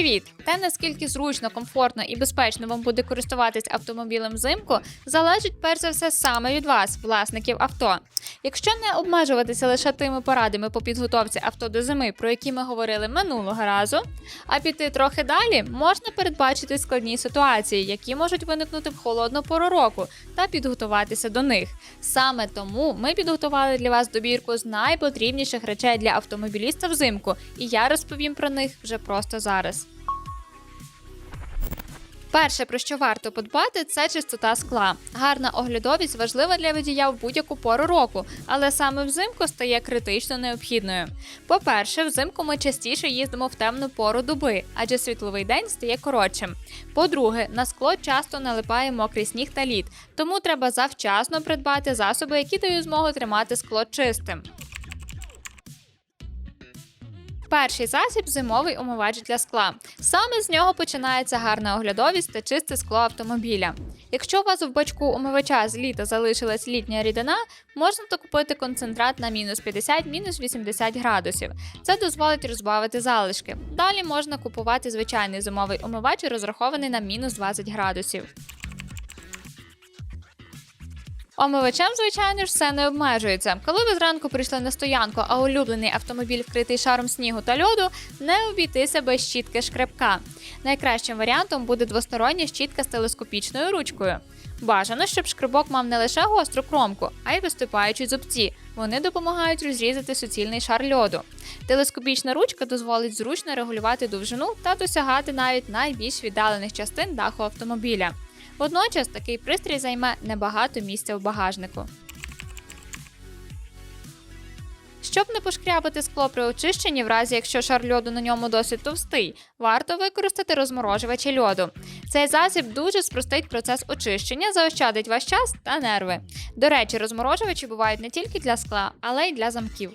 Привіт! Те, наскільки зручно, комфортно і безпечно вам буде користуватись автомобілем взимку, залежить перш за все саме від вас, власників авто. Якщо не обмежуватися лише тими порадами по підготовці авто до зими, про які ми говорили минулого разу, а піти трохи далі, можна передбачити складні ситуації, які можуть виникнути в холодну пору року, та підготуватися до них. Саме тому ми підготували для вас добірку з найпотрібніших речей для автомобіліста взимку, і я розповім про них вже просто зараз. Перше, про що варто подбати, це чистота скла. Гарна оглядовість важлива для водія в будь-яку пору року, але саме взимку стає критично необхідною. По-перше, взимку ми частіше їздимо в темну пору доби, адже світловий день стає коротшим. По-друге, на скло часто налипає мокрий сніг та лід, тому треба завчасно придбати засоби, які дають змогу тримати скло чистим. Перший засіб зимовий умивач для скла. Саме з нього починається гарна оглядовість та чисте скло автомобіля. Якщо у вас в бачку умивача з літа залишилась літня рідина, можна докупити концентрат на мінус 50 мінус 80 градусів. Це дозволить розбавити залишки. Далі можна купувати звичайний зимовий умивач, розрахований на мінус 20 градусів. Омивачем, звичайно ж, все не обмежується. Коли ви зранку прийшли на стоянку, а улюблений автомобіль вкритий шаром снігу та льоду, не обійтися без щітки шкребка. Найкращим варіантом буде двостороння щітка з телескопічною ручкою. Бажано, щоб шкребок мав не лише гостру кромку, а й виступаючі зубці. Вони допомагають розрізати суцільний шар льоду. Телескопічна ручка дозволить зручно регулювати довжину та досягати навіть найбільш віддалених частин даху автомобіля. Водночас такий пристрій займе небагато місця в багажнику. Щоб не пошкрябати скло при очищенні, в разі якщо шар льоду на ньому досить товстий, варто використати розморожувачі льоду. Цей засіб дуже спростить процес очищення, заощадить ваш час та нерви. До речі, розморожувачі бувають не тільки для скла, але й для замків.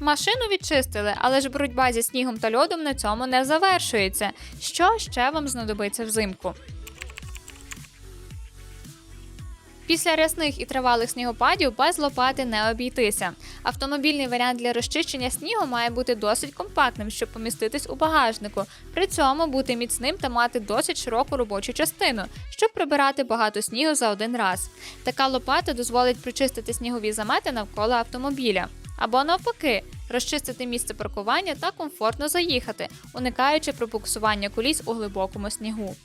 Машину відчистили, але ж боротьба зі снігом та льодом на цьому не завершується. Що ще вам знадобиться взимку? Після рясних і тривалих снігопадів без лопати не обійтися. Автомобільний варіант для розчищення снігу має бути досить компактним, щоб поміститись у багажнику, при цьому бути міцним та мати досить широку робочу частину, щоб прибирати багато снігу за один раз. Така лопата дозволить прочистити снігові замети навколо автомобіля. Або навпаки, розчистити місце паркування та комфортно заїхати, уникаючи пропуксування коліс у глибокому снігу.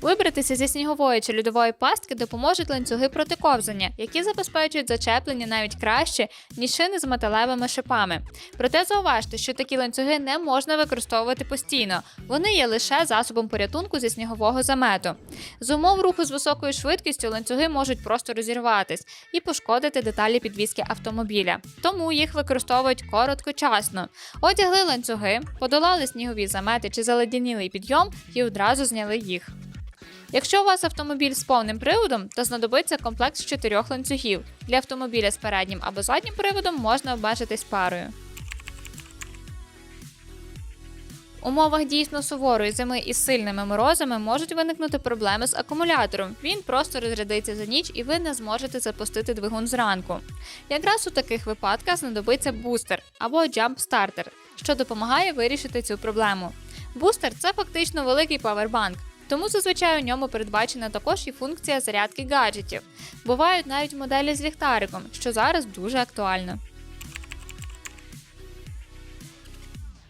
Вибратися зі снігової чи льодової пастки допоможуть ланцюги проти ковзання, які забезпечують зачеплення навіть краще, ніж шини з металевими шипами. Проте зауважте, що такі ланцюги не можна використовувати постійно, вони є лише засобом порятунку зі снігового замету. З умов руху з високою швидкістю ланцюги можуть просто розірватись і пошкодити деталі підвіски автомобіля, тому їх використовують короткочасно. Одягли ланцюги, подолали снігові замети чи заледянілий підйом і одразу зняли їх. Якщо у вас автомобіль з повним приводом, то знадобиться комплект з чотирьох ланцюгів. Для автомобіля з переднім або заднім приводом можна обмежитись парою. У умовах дійсно суворої зими із сильними морозами можуть виникнути проблеми з акумулятором. Він просто розрядиться за ніч і ви не зможете запустити двигун зранку. Якраз у таких випадках знадобиться бустер або джамп-стартер, що допомагає вирішити цю проблему. Бустер це фактично великий павербанк. Тому зазвичай у ньому передбачена також і функція зарядки гаджетів. Бувають навіть моделі з ліхтариком, що зараз дуже актуально.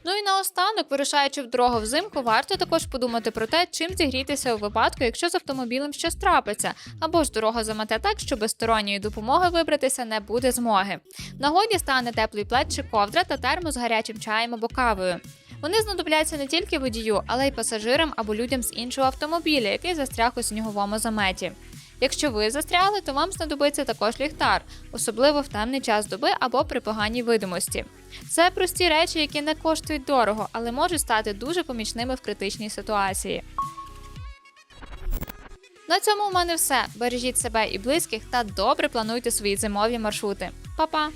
Ну і наостанок, вирушаючи в дорогу взимку, варто також подумати про те, чим зігрітися у випадку, якщо з автомобілем щось трапиться, або ж дорога замете так, що без сторонньої допомоги вибратися не буде змоги. В нагоді стане теплий плед чи ковдра та термос з гарячим чаєм або кавою. Вони знадобляться не тільки водію, але й пасажирам або людям з іншого автомобіля, який застряг у сніговому заметі. Якщо ви застрягли, то вам знадобиться також ліхтар, особливо в темний час доби або при поганій видимості. Це прості речі, які не коштують дорого, але можуть стати дуже помічними в критичній ситуації. На цьому у мене все. Бережіть себе і близьких та добре плануйте свої зимові маршрути. Па-па!